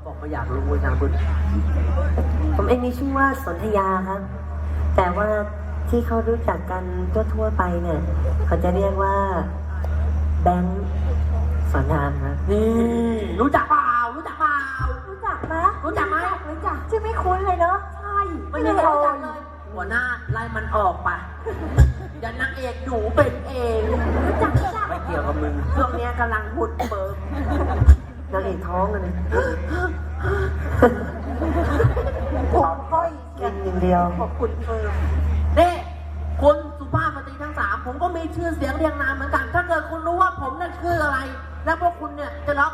เขาบอกไม่อยากรู้นามบุญผมเองมีชื่อว่าสนธยาครับ แต่ว่าที่เขารู้จักกันทั่วๆไปเนี่ย เขาจะเรียกว่า แบงค์สอนรามครับนี่รู้จักเปล่ารู้จักเปล่ารู้จักไหมรู้จักไหมรู้จักชื่อไม่คุ้นเลยเนาะใช่ไม่ได้รู้จักเลยหัวหน้าไล่มันออกไปอย่านางเอกหนูเป็นเองรู้จักรู้จักไม่เกี่ยวกับมึงช่วงเนี้ยกำลังหุ่นเบิร์ นางเอกท้องกันเลยผมค่อยกินอย่างเดียว ขอบคุณเฟิร์มนี่คุณสุภาพสตรีทั้งสามผมก็มีชื่อเสียงเรียงนามเหมือนกัน ถ้าเกิดคุณรู้ว่าผมนั่นคืออะไร แล้วพวกคุณเนี่ยจะร้อง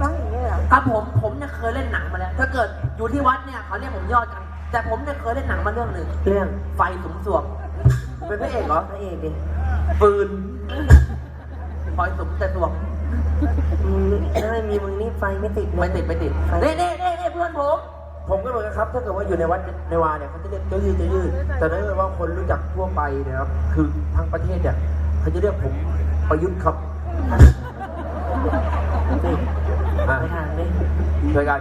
ร้องอย่างนี้เหรอครับผมผมเนี่ยเคยเล่นหนังมาแล้ว ถ้าเกิดอยู่ที่วัดเนี่ยเขาเรียกผมยอดกัน แต่ผมเนี่ยเคยเล่นหนังมาเรื่องหนึ่งเรื่องไฟสูงสวงเป็นพระเอกเหรอพระเอกดิปืน ไฟสูงแต่สวงอืมถ้าไม่มีมึงนี่ไฟไม่ติดเลยไม่ติดไม่ติดเน่เน่เน่เน่เพื่อนผม ผมก็เหมือนกันครับ ถ้าเกิดว่าอยู่ในวัดในวาเนี่ยเขาจะเรียกเจ้ายืดเจ้ายืดแต่ถ้าเกิดว่าคนรู้จักทั่วไปเนะครับ คือทั้งประเทศเนี่ยเขาจะเรียกผมประยุทธ์ครับนี่อะไปทางนี้ช่วยกัน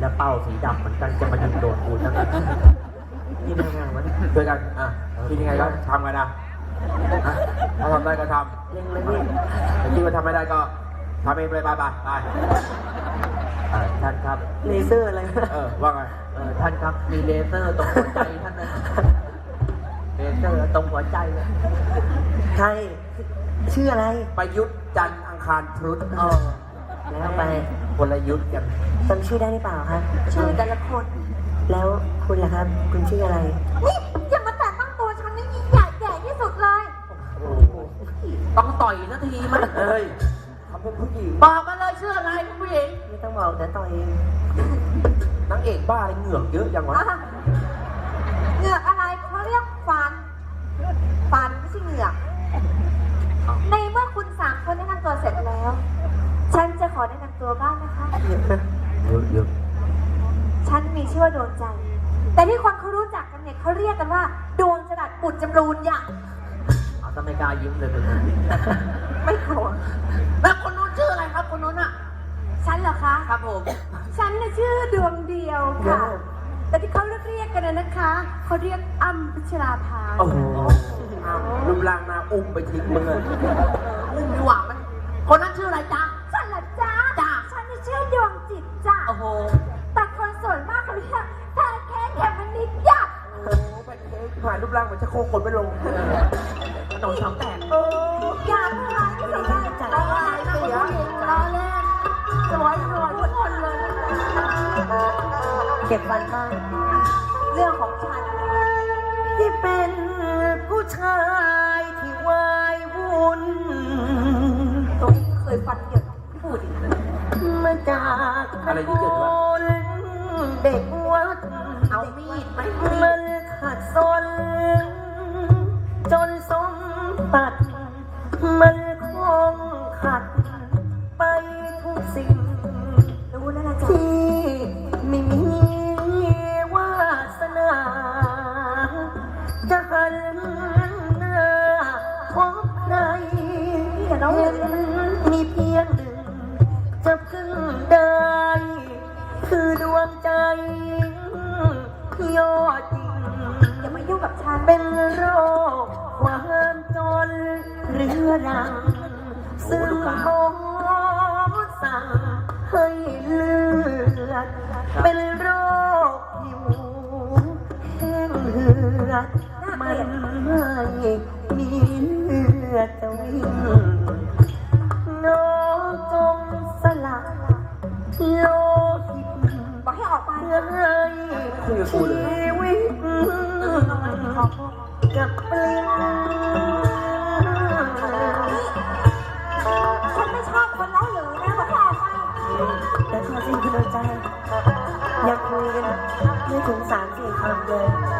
แล้วเป้าสีดำเหมือนกันจะมายิงโดนกูทั้งนั้น นี่ทางงานวะช่วยกัน อะคิดยังไงก็ทำกันนะ อะถ้าทำได้ก็ทเล็งเลยพี่ำถ้าคิดว่าทำไม่ได้ก็ทำเองไปไปไปไปเอ่อท่านครับ เลเซอร์อะไรเออว่าไงเออท่านครับ มีเลเซอร์ตรงหัวใจท่านนะเลเซอร์ตรงหัวใจเลยใครชื่ออะไรประยุทธ์จันทร์อังคารพุธเออแล้วไปคนละยุทธ์กันจำชื่อได้หรือเปล่าครับชื่อแต่ละคนแล้วคุณล่ะครับ คุณชื่ออะไร นี่ องต่อยนาทีไหมเฮ้ยทำเป็นผู้หญิงบอกมาเลยชื่ออะไรคุณผู้หญิงไม่ต้องบอกแต่ต่อยเองนางเอกบ้าอะไรเหงือกเยอะยังวะอะเหงือกอะไรเขาเรียกฟัน ฟันไม่ใช่เหงือก ในเมื่อคุณสามคนแนะนำตัวเสร็จแล้ว ฉันจะขอแนะนำตัวบ้างนะคะ เยอะเยอะฉันมีชื่อว่าดวงใจ แต่ที่คนเขารู้จักกันเนี่ยเขาเรียกกันว่า ดวงจรัสบุตรจำรูนอย่าง เอาทำไมกล้ายิ้มเลยมึงไม่โกรธแล้วคนนู้นชื่ออะไรครับ คนนู้นอะ ฉันเหรอคะ ครับผมฉันน่ะชื่อดวงเดียวค่ะ แต่ที่เขาเรียกกันนะนะคะเขาเรียกอ้ำพัชราภาโอ้โหอ้าวรูปร่างหน้าอุ้มไปทิ้งมึงเลยอุ้มดีกว่ามันคนนั้นชื่ออะไรจ๊ะฉัน เก็บฟันบ้างเรื่องของฉัน ที่เป็นผู้ชายที่วายวุ่นตรงนี้เคยฟันเหยินพูดอีกมาจากอะไรที่เกิดวะนเด็กวัดเอามีดไหมมันขัดซนจนสมบัติ คือดวงใจยอดจริงอย่ามายุ่งกับฉันเป็นโรคความจนเรื้อรัง ซึ่งหมอสั่งให้เลือดเป็นโรคผิวแห้งเหือด ไม่ถึงสามสี่คำเลยแอคติ้งเลคุย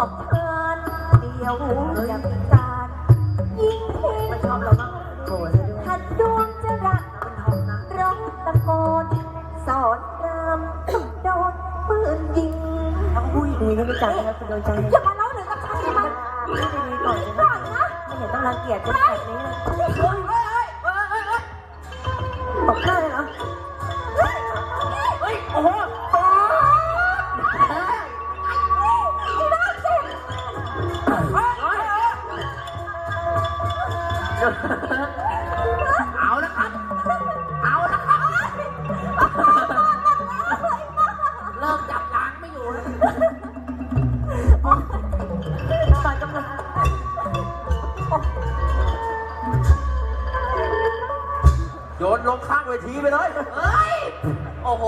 นอกทานเดียวจะพิการยิ่งเห็นชอบเราบ้างโหดซะด้วยหัดดวงจะรักเป็นทองนะร้องตะโกนสอนรามโดนปืนยิงทั้งผู้หญิงดีไม่รู้จักนะคุณโดวงใจอย่ามาเล่าเรื่องกับฉันได้ไหมไม่ดีก่อนนะไม่เห็นต้องรังเกียจกันแบบนี้เลย โยนลงข้างเวทีไปเลย เฮ้ย โอ้โห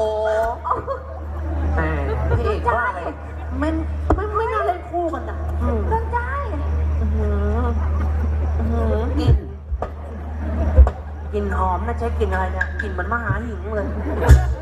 แหมพี่เอกว่าอะไรไม่ไม่ไม่น่าเล่นคู่กันนะอืมเรื่องได้อื้อหืออื้อหือกลินกลินหอมนะใช้กลินอะไรเนี่ยกลินเหมือนมหาหิงเลยเ